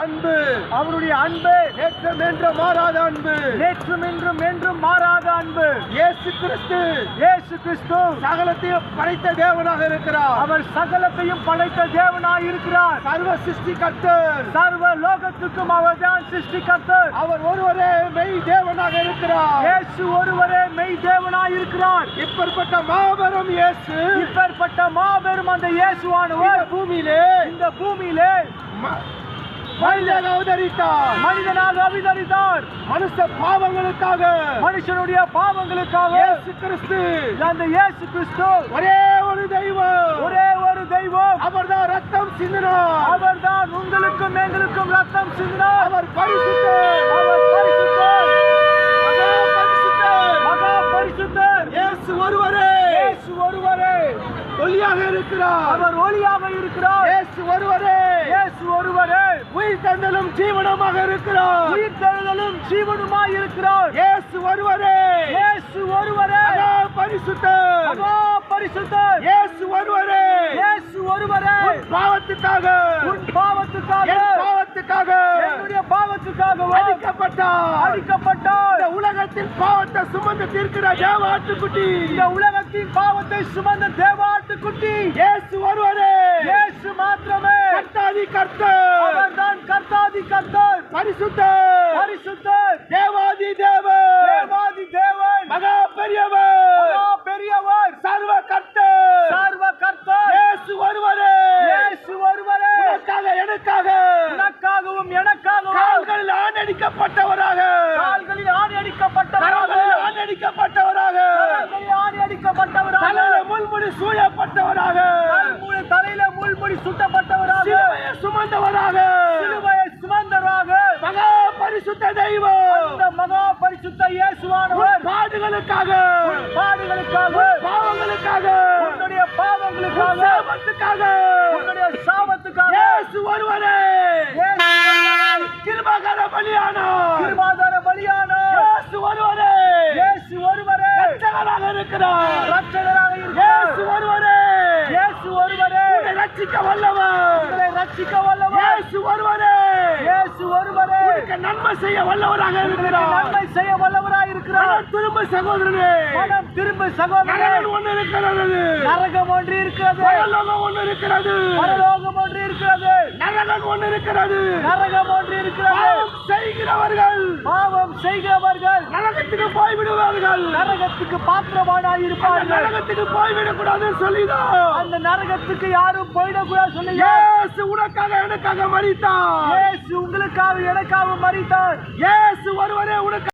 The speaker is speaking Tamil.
அன்பு. அவருடைய அன்பு நேற்றம் என்ற மாறாத அன்பு. நேற்றும் இன்றும் என்றும் மாறாத அன்பு. இயேசு கிறிஸ்து. இயேசு கிறிஸ்து. சகலத்தையும் படைத்த தேவனாக இருக்கிறார். அவர் சகலத்தையும் படைத்த தேவனாய் இருக்கிறார். சர்வ சிருஷ்டி கர்த்தர் சர்வ லோகத்துக்கும் அவர்தான் சிருஷ்டிகர்த்தர். அவர் ஒருவரே மெய் தேவனாக இருக்கிறார். இயேசு ஒருவரே மெய் தேவனாய் இருக்கிறார். இப்பேற்பட்ட மாபெரும் இயேசு இப்பேற்பட்ட மாபெரும் அந்த இயேசுவானவர் பூமியிலே இந்த பூமியிலே மனிதனாக அவதரித்தார் மனிதனாக அவிதரித்தார் மனுஷ பாவங்களுக்காக. மனுஷனுடைய பாவங்களுக்காக. இயேசு கிறிஸ்து அந்த இயேசு கிறிஸ்து ஒரே ஒரு தெய்வம். ஒரே ஒரு தெய்வம். அவர்தான் ரத்தம் சிந்தினார். அவர்தான் உங்களுக்கும் எங்களுக்கும் ரத்தம் சிந்தினார். அவர் பரிசுத்தர். அவர் பரிசுத்தர். மகா பரிசுத்தர். மகா பரிசுத்தர். இயேசு ஒருவரே. இயேசு ஒருவரே. ஒளியாக இருக்கிறார். அவர் ஒளியாக இருக்கிறார். இயேசு ஒருவரே. இயேசு ஒருவரே. உயிர் தந்தலும் ஜீவனமாக இருக்கிறார். உயிர் தெழுதலும் ஜீவனுமாய் இருக்கிறார். இயேசு ஒருவரே. இயேசு ஒருவரே. மகா பரிசுத்தர் இயேசு ஒருவரே. இயேசு ஒருவரே. பாவத்துக்காக. உன் பாவத்துக்காக. பாவத்துக்காக. என்னுடைய பாவத்துக்காக அடிக்கப்பட்டார் அடிக்கப்பட்டார் இந்த உலகத்தின் பாவத்தை சுமந்து தீர்க்கிற தேவாட்டுக்குட்டி. இந்த உலகத்தின் பாவத்தை சுமந்த தேவாட்டுக்குட்டி. இயேசு ஒருவரே இயேசு மாத்திரமே கர்த்தாதி கர்த்தர் அவர்தான் கர்த்தாதி கர்த்தர் பரிசுத்தர்! பரிசுத்தர்! தேவாதி தேவன் தேவாதி தேவன் மகா பெரியவர்! மகா பெரியவர்! சர்வ கர்த்தர்! சர்வ கர்த்தர்! இயேசு ஒருவரே! இயேசு ஒருவரே! உனக்காக எனக்காக! உனக்காகவும் எனக்காகவும்! கால்களில் ஆணடிக்கப்பட்டவராக கால்களில் ஆணடிக்கப்பட்டவராக கால்களில் ஆணி அடிக்கப்பட்டவராக! தலையில முள்முடி சூழப்பட்டவராக! தலையில முள்முடி சுட்டப்பட்டவராக! சுமந்தவராக! பரிசுத்த தெய்வம். அந்த மகா பரிசுத்த இயேசுவானவர். பாடுகளுக்காக. பாடுகளுக்காக. பாவங்களுக்காக. உன்னுடைய பாவங்களுக்காக. சாபத்துக்காக. உன்னுடைய சாபத்துக்காக. இயேசு ஒருவரே கிருபகர பலியானார் கிருபாதார பலியானார் இயேசு ஒருவரே இயேசு ஒருவரே. ரட்சகராக இருக்கிறார் ரட்சகராக இயேசு இருக்கிறார் ஒருவரே இயேசு ஒருவரே உன்னை ரட்சிக்க வல்லவர் உங்களை ரட்சிக்க வல்லவர் இயேசு ஒருவரே இயேசு ஒருவரே உனக்கு நன்மை செய்ய வல்லவராக இருக்கிறார். நன்மை செய்ய வல்லவராய் இருக்கிறார். திரும்ப சகோதரனே. மனம் திரும்ப சகோதரனே. ஒன்று இருக்கிறது. நரகம் ஒன்று இருக்கிறது. பரலோகம் ஒன்று இருக்கிறது. பரலோகம் ஒன்று இருக்கிறது. நரகம் ஒன்று இருக்கிறது. நரகம் ஒன்று இருக்கிறது. செய்கிறவர்கள். செய்கிறவர்கள் நரகத்துக்கு போய்விடுவார்கள். நரகத்துக்கு பாத்திரமானாய் இருப்பார்கள் நரகத்துக்கு போய்விடக்கூடாதுன்னு சொல்லிதான் அந்த நரகத்துக்கு யாரும் போயிடக்கூடாது சொல்லுங்க. இயேசு உனக்காக எனக்காக மறித்தார் இயேசு உங்களுக்காக எனக்காக மறித்தார் இயேசு ஒருவரே உனக்கு